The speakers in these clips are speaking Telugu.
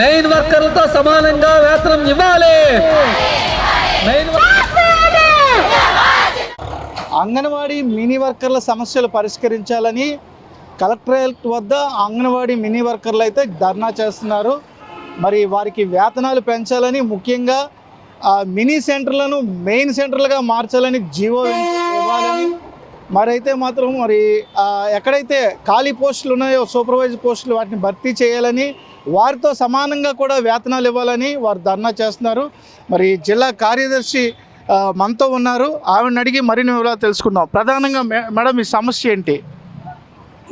మెయిన్ వర్కర్లతో సమానంగా వేతనం ఇవ్వాలి. మెయిన్ అంగన్వాడీ మినీ వర్కర్ల సమస్యలు పరిష్కరించాలని కలెక్టరేట్ వద్ద అంగన్వాడీ మినీ వర్కర్లు అయితే ధర్నా చేస్తున్నారు. మరి వారికి వేతనాలు పెంచాలని ముఖ్యంగా ఆ మినీ సెంటర్లను మెయిన్ సెంటర్లుగా మార్చాలని జీవో ఇవ్వాలని. మరైతే మాత్రం మరి ఎక్కడైతే ఖాళీ పోస్టులు ఉన్నాయో సూపర్వైజర్ పోస్టులు వాటిని భర్తీ చేయాలని వారితో సమానంగా కూడా వేతనాలు ఇవ్వాలని వారు ధర్నా చేస్తున్నారు. మరి జిల్లా కార్యదర్శి మనతో ఉన్నారు. ఆవిడని అడిగి మరిన్ని వివరాలు తెలుసుకుందాం. ప్రధానంగా మే- మేడం ఈ సమస్య ఏంటి?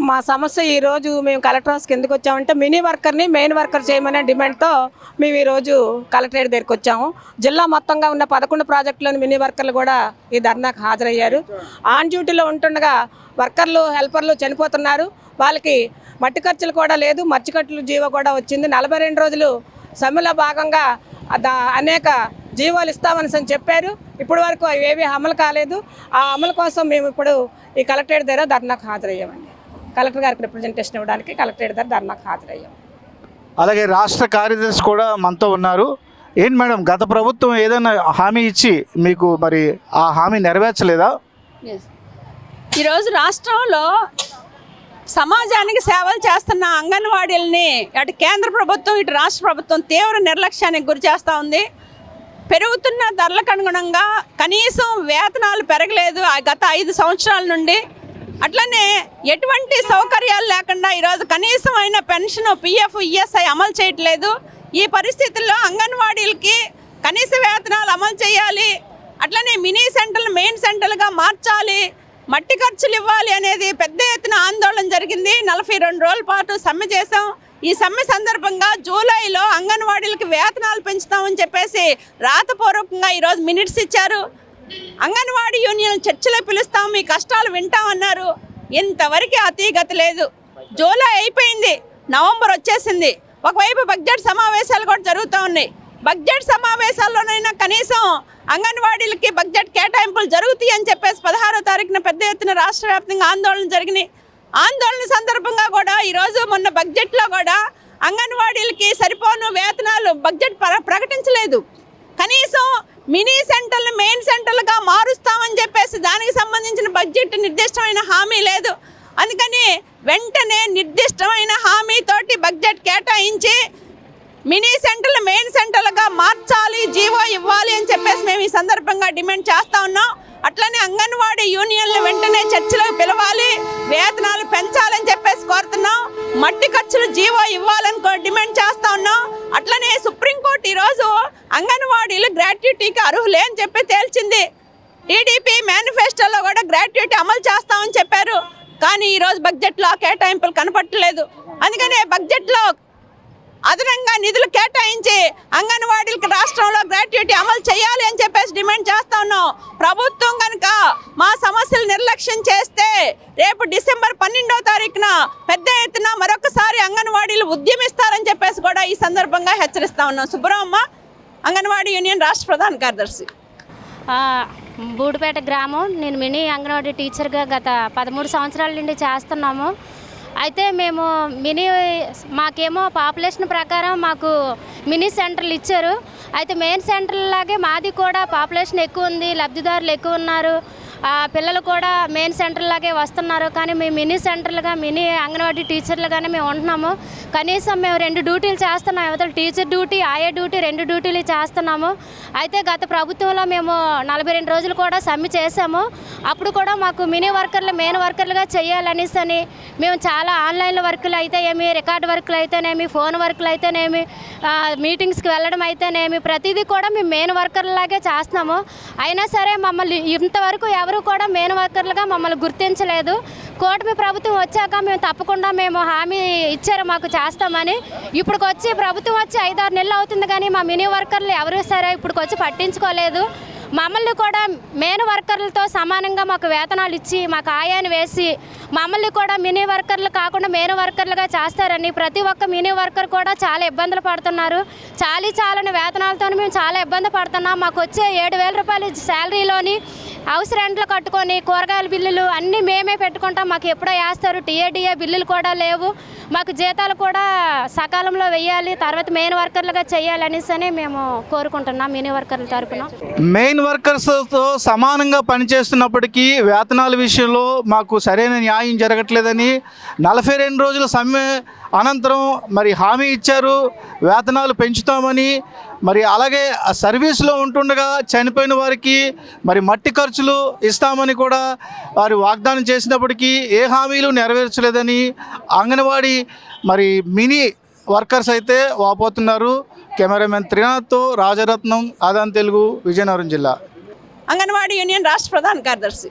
మా సమస్య ఈరోజు మేము కలెక్టర్ హౌస్కి ఎందుకు వచ్చామంటే మినీ వర్కర్ని మెయిన్ వర్కర్ చేయమనే డిమాండ్తో మేము ఈరోజు కలెక్టరేట్ దగ్గరికి వచ్చాము. జిల్లా మొత్తంగా ఉన్న పదకొండు ప్రాజెక్టులోని మినీ వర్కర్లు కూడా ఈ ధర్నాకు హాజరయ్యారు. ఆన్ డ్యూటీలో ఉంటుండగా వర్కర్లు హెల్పర్లు చనిపోతున్నారు. వాళ్ళకి మట్టి ఖర్చులు కూడా లేదు మచ్చి ఖర్చులు జీవో కూడా వచ్చింది. నలభై రెండు రోజులు సమ్మెలో భాగంగా దా- అనేక జీవోలు ఇస్తామని చెప్పారు. ఇప్పటి వరకు అవి ఏవి అమలు కాలేదు. ఆ అమలు కోసం మేము ఇప్పుడు ఈ కలెక్టరేట్ దగ్గర ధర్నాకు హాజరయ్యామండి. కలెక్టర్ గారికి రిప్రజెంటేషన్ ఇవ్వడానికి కలెక్టరేట్ దగ్గర ధర్నాకు హాజరయ్యాం. అలాగే రాష్ట్ర కార్యదర్శి కూడా మనతో ఉన్నారు. ఏంటి మేడం గత ప్రభుత్వం ఏదైనా హామీ ఇచ్చి మీకు మరి ఆ హామీ నెరవేర్చలేదా? ఈరోజు రాష్ట్రంలో సమాజానికి సేవలు చేస్తున్న అంగన్వాడీలని అటు కేంద్ర ప్రభుత్వం ఇటు రాష్ట్ర ప్రభుత్వం తీవ్ర నిర్లక్ష్యానికి గురి చేస్తూ ఉంది. పెరుగుతున్న ధరలకు అనుగుణంగా కనీసం వేతనాలు పెరగలేదు. ఆ గత ఐదు సంవత్సరాల నుండి అట్లనే ఎటువంటి సౌకర్యాలు లేకుండా ఈరోజు కనీసమైన పెన్షన్ పిఎఫ్ ఈఎస్ఐ అమలు చేయట్లేదు. ఈ పరిస్థితుల్లో అంగన్వాడీలకి కనీస వేతనాలు అమలు చేయాలి. అట్లనే మినీ సెంటర్లు మెయిన్ సెంటర్లుగా మార్చాలి. మట్టి ఖర్చులు ఇవ్వాలి అనేది పెద్ద ఎత్తున ఆందోళన జరిగింది. నలభై రెండు రోజుల పాటు సమ్మె చేశాం. ఈ సమ్మె సందర్భంగా జూలైలో అంగన్వాడీలకి వేతనాలు పెంచుతామని చెప్పేసి రాతపూర్వకంగా ఈరోజు మినిట్స్ ఇచ్చారు. అంగన్వాడీ యూనియన్ చర్చలో పిలుస్తాం మీ కష్టాలు వింటామన్నారు. ఇంతవరకు అతీగత లేదు. జూలై అయిపోయింది. నవంబర్ వచ్చేసింది. ఒకవైపు బడ్జెట్ సమావేశాలు కూడా జరుగుతూ ఉన్నాయి. బడ్జెట్ సమావేశాల్లోనైనా కనీసం అంగన్వాడీలకి బడ్జెట్ కేటాయింపులు జరుగుతాయి అని చెప్పేసి పదహారో తారీఖున పెద్ద ఎత్తున రాష్ట్ర వ్యాప్తంగా ఆందోళన జరిగినాయి. ఆందోళన సందర్భంగా కూడా ఈరోజు మొన్న బడ్జెట్లో కూడా అంగన్వాడీలకి సరిపోను వేతనాలు బడ్జెట్ ప్ర- ప్రకటించలేదు. కనీసం మినీ సెంటర్లు మెయిన్ సెంటర్లుగా మారుస్తామని చెప్పేసి దానికి సంబంధించిన బడ్జెట్ నిర్దిష్టమైన హామీ లేదు. అందుకని వెంటనే నిర్దిష్టమైన హామీతోటి బడ్జెట్ కేటాయించి మినీ సెంటర్లు మెయిన్ సెంటర్లుగా మార్చాలి జీవో ఇవ్వాలి అని చెప్పేసి మేము ఈ సందర్భంగా డిమాండ్ చేస్తా ఉన్నాం. అట్లనే అంగన్వాడీ యూనియన్లు వెంటనే చర్చలకు పిలవాలి వేతనాలు పెంచాలని చెప్పేసి కోరుతున్నాం. మట్టి ఖర్చులు జీవో ఇవ్వాలని డిమాండ్ చేస్తా ఉన్నాం. అట్లనే సుప్రీంకోర్టు ఈరోజు అంగన్వాడీలు గ్రాట్యుటీకి అర్హులే అని చెప్పి తేల్చింది. టీడీపీ మేనిఫెస్టోలో కూడా గ్రాట్యుటీ అమలు చేస్తామని చెప్పారు. కానీ ఈరోజు బడ్జెట్లో కేటాయింపులు కనపట్టలేదు అందుకనే బడ్జెట్లో అదనంగా నిధులు కేటాయించి అంగన్వాడీలకు రాష్ట్రంలో గ్రాట్యుటీ అమలు చేయాలి అని చెప్పేసి డిమాండ్ చేస్తా ఉన్నాం. ప్రభుత్వం కనుక మా సమస్యలు నిర్లక్ష్యం చేస్తే రేపు డిసెంబర్ పన్నెండో తారీఖున పెద్ద ఎత్తున మరొకసారి అంగన్వాడీలు ఉద్యమిస్తారని చెప్పేసి కూడా ఈ సందర్భంగా హెచ్చరిస్తా ఉన్నాం. సుబ్రహ్మ అంగన్వాడీ యూనియన్ రాష్ట్ర ప్రధాన కార్యదర్శి. బూడిపేట గ్రామం. నేను మినీ అంగన్వాడీ టీచర్గా గత పదమూడు సంవత్సరాల నుండి చేస్తున్నాము. అయితే మేము మినీ మాకేమో పాపులేషన్ ప్రకారం మాకు మినీ సెంటర్లు ఇచ్చారు. అయితే మెయిన్ సెంటర్ లాగే మాది కూడా పాపులేషన్ ఎక్కువ ఉంది లబ్ధిదారులు ఎక్కువ ఉన్నారు. పిల్లలు కూడా మెయిన్ సెంటర్ లాగే వస్తున్నారు. కానీ మేము మినీ సెంటర్లుగా మినీ అంగన్వాడీ టీచర్లుగానే మేము ఉంటున్నాము. కనీసం మేము రెండు డ్యూటీలు చేస్తున్నాం. అవతల టీచర్ డ్యూటీ ఆయా డ్యూటీ రెండు డ్యూటీలు చేస్తున్నాము. అయితే గత ప్రభుత్వంలో మేము నలభై రెండు రోజులు కూడా సమ్మె చేసాము అప్పుడు కూడా మాకు మినీ వర్కర్లు మెయిన్ వర్కర్లుగా చేయాలనేసి అని మేము చాలా ఆన్లైన్ వర్కులు అయితే ఏమి రికార్డ్ వర్కులు అయితేనేమి ఫోన్ వర్కులు అయితేనేమి మీటింగ్స్కి వెళ్ళడం అయితేనేమి ప్రతిదీ కూడా మేము మెయిన్ వర్కర్లాగే చేస్తున్నాము. అయినా సరే మమ్మల్ని ఇంతవరకు ఎవరు కూడా మెయిన్ వర్కర్లుగా మమ్మల్ని గుర్తించలేదు. కూటమి ప్రభుత్వం వచ్చాక మేము తప్పకుండా మేము హామీ ఇచ్చారు మాకు చేస్తామని. ఇప్పుడు వచ్చి ప్రభుత్వం వచ్చి ఐదారు నెలలు అవుతుంది కానీ మా మినీ వర్కర్లు ఎవరు సరే ఇప్పుడు వచ్చి పట్టించుకోలేదు. మమ్మల్ని కూడా మెయిన్ వర్కర్లతో సమానంగా మాకు వేతనాలు ఇచ్చి మాకు ఆయాన్ని వేసి మమ్మల్ని కూడా మినీ వర్కర్లు కాకుండా మెయిన్ వర్కర్లుగా చేస్తారని ప్రతి ఒక్క మినీ వర్కర్ కూడా చాలా ఇబ్బందులు పడుతున్నారు. చాలీ చాలని వేతనాలతో మేము చాలా ఇబ్బంది పడుతున్నాం. మాకు వచ్చే ఏడు వేల రూపాయలు శాలరీలోని హౌస్ రెంట్లు కట్టుకొని కూరగాయల బిల్లులు అన్నీ మేమే పెట్టుకుంటాం. మాకు ఎప్పుడో వేస్తారు. టీఏడిఏ బిల్లులు కూడా లేవు. మాకు జీతాలు కూడా సకాలంలో వెయ్యాలి తర్వాత మెయిన్ వర్కర్లుగా చేయాలి అనేసి అని మేము కోరుకుంటున్నాం మినీ వర్కర్ల తరఫున మెయిన్ వర్కర్స్తో సమానంగా పనిచేస్తున్నప్పటికీ వేతనాల విషయంలో మాకు సరైన న్యాయం జరగట్లేదని నలభై రెండు రోజుల సమ్మె అనంతరం మరి హామీ ఇచ్చారు వేతనాలు పెంచుతామని మరి అలాగే ఆ సర్వీస్లో ఉంటుండగా చనిపోయిన వారికి మరి మట్టి ఖర్చులు ఇస్తామని కూడా వారు వాగ్దానం చేసినప్పటికీ ఏ హామీలు నెరవేర్చలేదని అంగన్వాడీ మరి మినీ వర్కర్స్ అయితే వాపోతున్నారు. కెమెరామెన్ త్రినాథ్తో రాజరత్నం ఆదాన్ తెలుగు విజయనగరం జిల్లా. అంగన్వాడీ యూనియన్ రాష్ట్ర ప్రధాన కార్యదర్శి.